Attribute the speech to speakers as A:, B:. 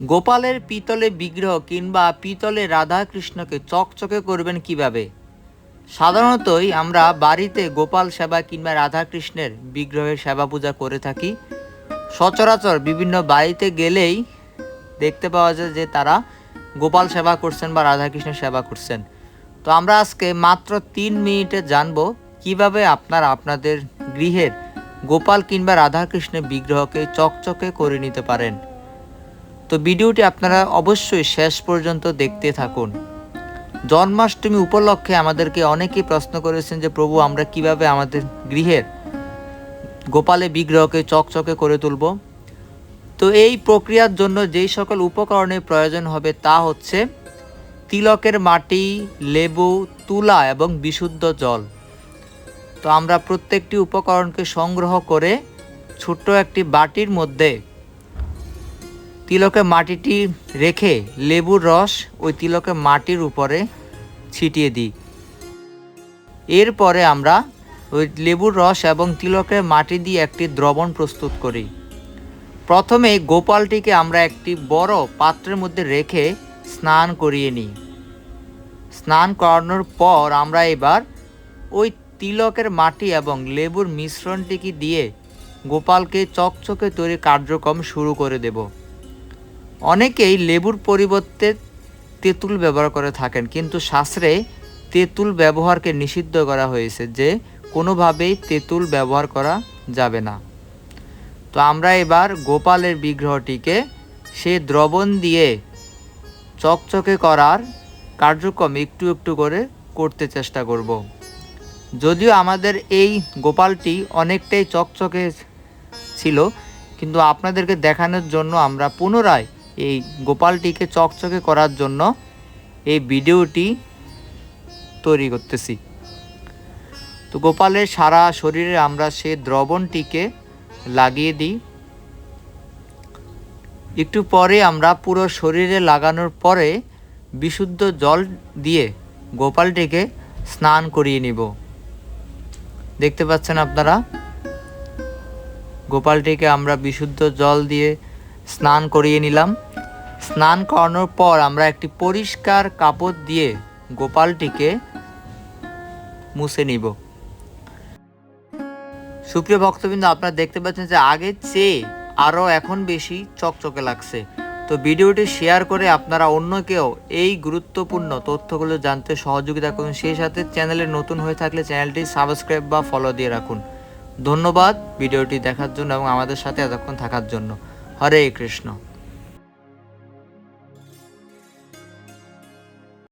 A: গোপালের পিতলে বিগ্রহ কিংবা পিতলে রাধা কৃষ্ণকে চকচকে করবেন কীভাবে? সাধারণতই আমরা বাড়িতে গোপাল সেবা কিংবা রাধা কৃষ্ণের বিগ্রহের সেবা পূজা করে থাকি। সচরাচর বিভিন্ন বাড়িতে গেলেই দেখতে পাওয়া যায় যে তারা গোপাল সেবা করছেন বা রাধা কৃষ্ণের সেবা করছেন। তো আমরা আজকে মাত্র তিন মিনিটে জানব কীভাবে আপনারা আপনাদের গৃহের গোপাল কিংবা রাধা কৃষ্ণের বিগ্রহকে চকচকে করে নিতে পারেন। তো ভিডিওটি আপনারা অবশ্যই শেষ পর্যন্ত দেখতে থাকুন। জন্মাষ্টমী উপলক্ষে আমাদেরকে অনেকেই প্রশ্ন করেছেন যে, প্রভু, আমরা কীভাবে আমাদের গৃহের গোপালে বিগ্রহকে চকচকে করে তুলব? তো এই প্রক্রিয়ার জন্য যেই সকল উপকরণের প্রয়োজন হবে তা হচ্ছে তিলকের মাটি, লেবু, তুলা এবং বিশুদ্ধ জল। তো আমরা প্রত্যেকটি উপকরণকে সংগ্রহ করে ছোট্ট একটি বাটির মধ্যে তিলকের মাটিটি রেখে লেবুর রস ওই তিলকের মাটির উপরে ছিটিয়ে দিই। এরপরে আমরা ওই লেবুর রস এবং তিলকের মাটি দিয়ে একটি দ্রবণ প্রস্তুত করি। প্রথমে গোপালটিকে আমরা একটি বড় পাত্রের মধ্যে রেখে স্নান করিয়ে নিই। স্নান করানোর পর আমরা এবার ওই তিলকের মাটি এবং লেবুর মিশ্রণটিকে দিয়ে গোপালকে চকচকে তৈরি কার্যক্রম শুরু করে দেব। অনেকেই লেবুর পরিবর্তে তেঁতুল ব্যবহার করে থাকেন, কিন্তু শাস্ত্রে তেঁতুল ব্যবহারকে নিষিদ্ধ করা হয়েছে যে কোনোভাবেই তেঁতুল ব্যবহার করা যাবে না। তো আমরা এবার গোপালের বিগ্রহটিকে সে দ্রবণ দিয়ে চকচকে করার কার্যক্রম একটু একটু করে করতে চেষ্টা করব। যদিও আমাদের এই গোপালটি অনেকটাই চকচকে ছিল, কিন্তু আপনাদেরকে দেখানোর জন্য আমরা পুনরায় এই গোপালটিকে চকচকে করার জন্য এই ভিডিওটি তৈরি করতেছি। তো গোপালের সারা শরীরে আমরা সে দ্রবণটিকে লাগিয়ে দিই। একটু পরে আমরা পুরো শরীরে লাগানোর পরে বিশুদ্ধ জল দিয়ে গোপালটিকে স্নান করিয়ে নিব। দেখতে পাচ্ছেন আপনারা? গোপালটিকে আমরা বিশুদ্ধ জল দিয়ে স্নান করিয়ে নিলাম। স্নান করানোর পর আমরা একটি পরিষ্কার কাপড় দিয়ে গোপালটিকে মুছে নিব। সুপ্রিয় ভক্তবৃন্দ, আপনারা দেখতে পাচ্ছেন যে আগের চেয়ে আরও এখন বেশি চকচকে লাগছে। তো ভিডিওটি শেয়ার করে আপনারা অন্যকেও এই গুরুত্বপূর্ণ তথ্যগুলো জানতে সহযোগিতা করুন। সেই সাথে চ্যানেলে নতুন হয়ে থাকলে চ্যানেলটি সাবস্ক্রাইব বা ফলো দিয়ে রাখুন। ধন্যবাদ ভিডিওটি দেখার জন্য এবং আমাদের সাথে এতক্ষণ থাকার জন্য। হরে কৃষ্ণ।